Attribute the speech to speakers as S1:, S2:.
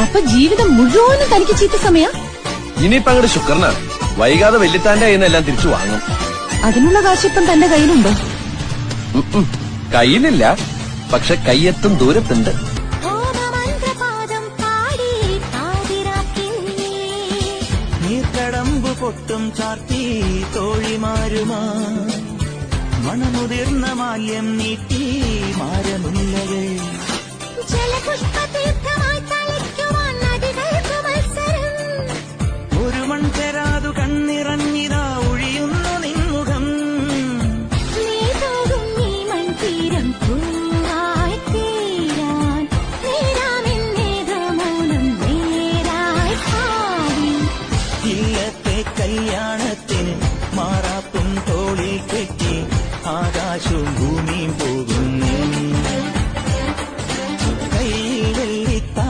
S1: അപ്പൊ ജീവിതം മുഴുവനും തനിക്ക് ചീത്ത സമയ?
S2: ഇനിയിപ്പോ അങ്ങോട്ട് ശുക്രനാണ് വൈകാതെ വെല്ലിത്താന്റെ കയ്യിൽ എല്ലാം തിരിച്ചു വാങ്ങും.
S1: അതിനുള്ള കാശ് ഇപ്പം തന്റെ കയ്യിലുണ്ടോ.
S2: കയ്യിലില്ല പക്ഷെ കയ്യെത്തും ദൂരത്തുണ്ട്.
S3: നീർക്കടമ്പു പൊട്ടും ചാർത്തി തോഴിമാരുമാ. മണമുതിർന്ന മാല്യം നീട്ടി ജലപുഷ്പ തരാതു കണ്ണിറഞ്ഞിതാ ഒഴിയുന്നു നിൻമുഖം.
S4: നീ
S3: കല്യാണത്തിന് മാറാപ്പും തോളിൽ കെട്ടി ആകാശവും ഭൂമിയും പോകും.